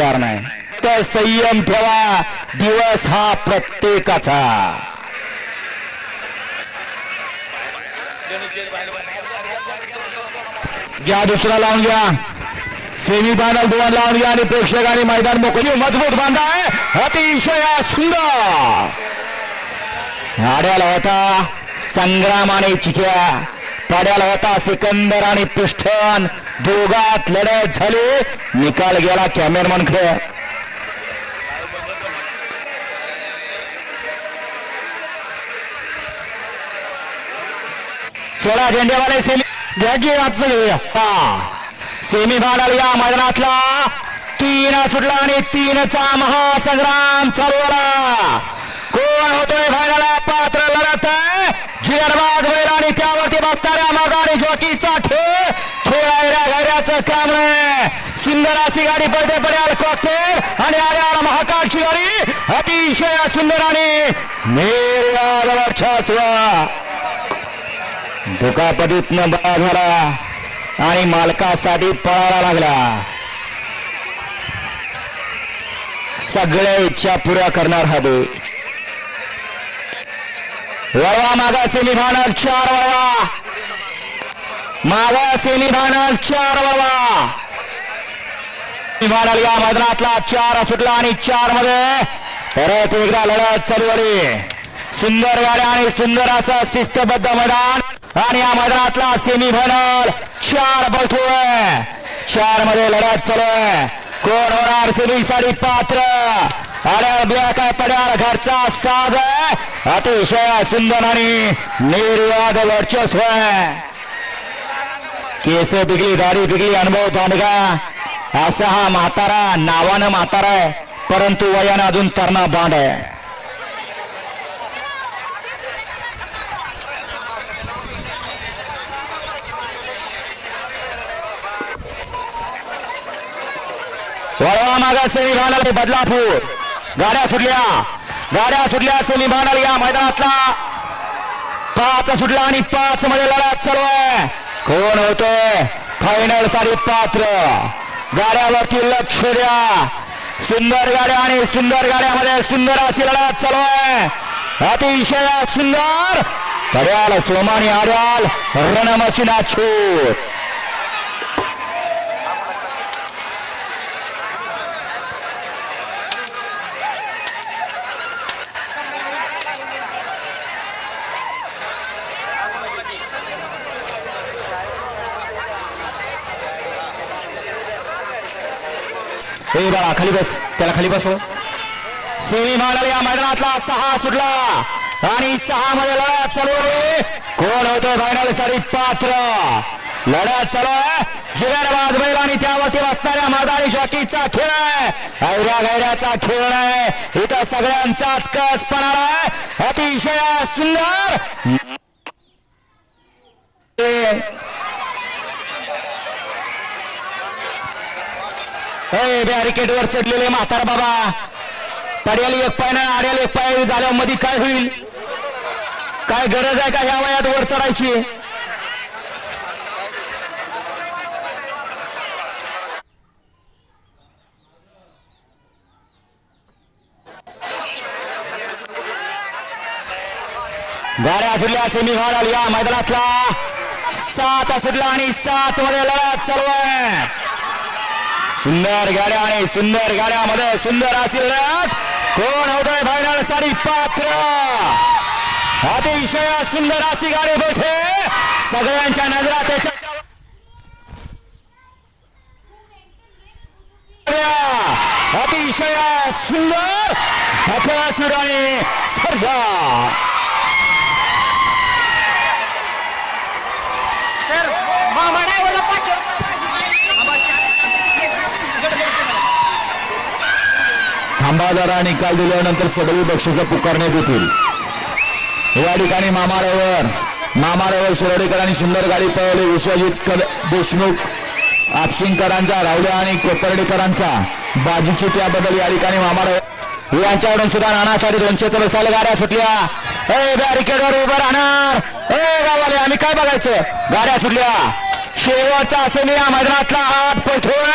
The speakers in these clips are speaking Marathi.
तयार नाही. तर संयम ठेवा दिवस हा प्रत्येकाचा. घ्या दुसरा लावून घ्या. सेमी फायनल दोन लावून घ्या आणि प्रेक्षकांनी मैदान मोकळी. मजबूत बांधा. अतिशय सुंदर. आड्याला होता. संग्राम आणि चिक्या पाड्याला होता सिकंदर आणि पिष्ठन. दोघात लढत झाली. निकाल गेला कॅमेरमनकडे. सोळा झेंडेवाले सेमी घ्याची आजचं घेऊया. सेमी फायनल या मैदानातला. तीन सुटला आणि तीनचा महासंग्राम चालू आला कोण होतोय फायनल पात्र लढत आहे. जिरबाज बैल आणि त्यावर बसणाऱ्या मागारी जॉकीचा खेळ खेळायला घायऱ्याचं सुंदर अशी गाडी पडते पडेल कॉकटेल आणि आल्या महाकाळची गाडी अतिशय सुंदर आणि वर्चस्व दुखापतीतनं बळा झाला आणि मालकासाठी पळायला लागला. सगळ्या इच्छा पुऱ्या करणार हवे वळवा मागा सेमी फायनल चार वळवा. मागा सेमी फायनल चार बाबा. फायनल या मैदानातला चार सुटला आणि चारमध्ये परत एकदा लढत चालू आली सुंदर गाड्या आणि सुंदर असं शिस्तबद्ध मैदान. आणि या मैदानातला सेमी फायनल चार बळतोय चारमध्ये लढत चालू आहे. कोण होणार सेमी पात्र? अरे बिया काय पड्याल घरचा साज अतिशय सुंदर आणि निर्वाद वर्चस्व आहे. केस पिकली दाढी पिकली अनुभव दांडगा असा हा म्हातारा, नावानं म्हातारा आहे, परंतु वयानं अजून तरणा बांड आहे. वळवा मागा सेमी फायनल बदलापूर. गाड्या सुटल्या. गाड्या सुटल्या सेमी फायनल या मैदानातला. पाच सुटला पाच मध्ये लढत चालू आहे. कोण होतोय फायनलसाठी पात्र. गाड्यावरती लक्ष द्या सुंदर गाड्या आणि सुंदर गाड्यामध्ये सुंदर अशी लढत चालू आहे. अतिशय सुंदर. कड्याल सोमानी आड्याल रणमसिना छूट हे बाळा खाली बस. त्याला खाली बसव. सेमी फायनल या मैदानातला सहा सुटला. आणि सहा मध्ये लढ्यात चालू आहे. कोण होतोय फायनलसाठी पात्र? लढ्यात चालू आहे. जिगरबाज बैल आणि त्यावरती बसणाऱ्या मैदानी जॉकीचा खेळ आहे. ऐऱ्या गैऱ्याचा खेळ आहे इथं सगळ्यांचाच कस पणार आहे. अतिशय सुंदर. बॅरिकेड वर चढलेले म्हातार बाबा. पड्याला एक पाय नाही आड्याला एक पाय झाल्यावर मध्ये काय होईल? काय गरज आहे का ह्या वयात वर चढायची? गाड्या सुटल्या सेमी फायनल या मैदानातला. सात सुटला आणि सात मध्ये लढत चालू आहे. सुंदर गाड्या आणि सुंदर गाड्यामध्ये सुंदर अशी कोण होतोय फायनलसाठी? पात्र. अतिशय सुंदर अशी गाडी बैठे. सगळ्यांच्या नजरा त्याच्या अतिशय सुंदर. हकलासूर आणि स्पर्धा. सर मामा ड्रायव्हरला पाचशे खांबादारा निकाल दिल्यानंतर सगळी बक्षिसं पुकारण्यात येतील. या ठिकाणी मामारावर मामारावर शिरोडेकरांनी सुंदर गाडी पळवली. विश्वजित देशमुख आपशिंगकरांचा रावल्या आणि कोपर्डेकरांचा. बाजीची त्याबद्दल या ठिकाणी मामारावर. यांच्याकडून सुद्धा राहण्यासाठी दोनशे चौसाल गाड्या सुटल्या. ए बॅरिकेडवर उभं राहणार. ए गावाले आम्ही काय बघायचं? गाड्या सुटल्या. शेवटचा सेमी या मैदानातला हात पळतोय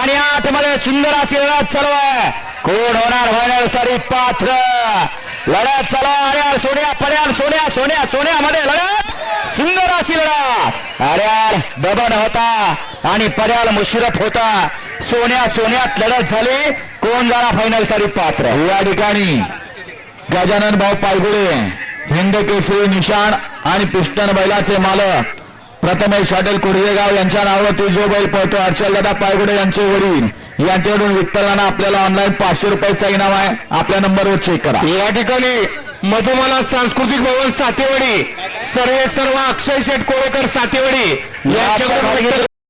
आणि आतमध्ये सुंदर अशी लढत चालू आहे. कोण होणार? फायनल सरी पात्र. लढत चला आहे. अरे सोन्या पर्याल सोन्या सोन्या सोन्यामध्ये लढत. सुंदर अशी लढत. अरे दबन होता आणि पर्याल मुशिरफ होता. सोन्या सोन्यात लढत झाली. कोण झाला फायनल सरी पात्र? या ठिकाणी गजानन भाऊ पायगुडे हिंद केसरी निशाण आणि पिस्टन बैलाचे मालक प्रथमेश हॉटेल कुर्जेगाव यांच्या नावावरती जो बैल पळतो अर्चल दादा पायगुडे यांचे वडील. यांच्याकडून विठ्ठलांना आपल्याला ऑनलाईन पाचशे रुपयाचा इनाम आहे. आपल्या नंबरवर चेक करा. या ठिकाणी मधुमाला सांस्कृतिक भवन सातेवाडी सर्वे सर्व अक्षय शेठ कोळेकर सातेवाडी यांच्याकडून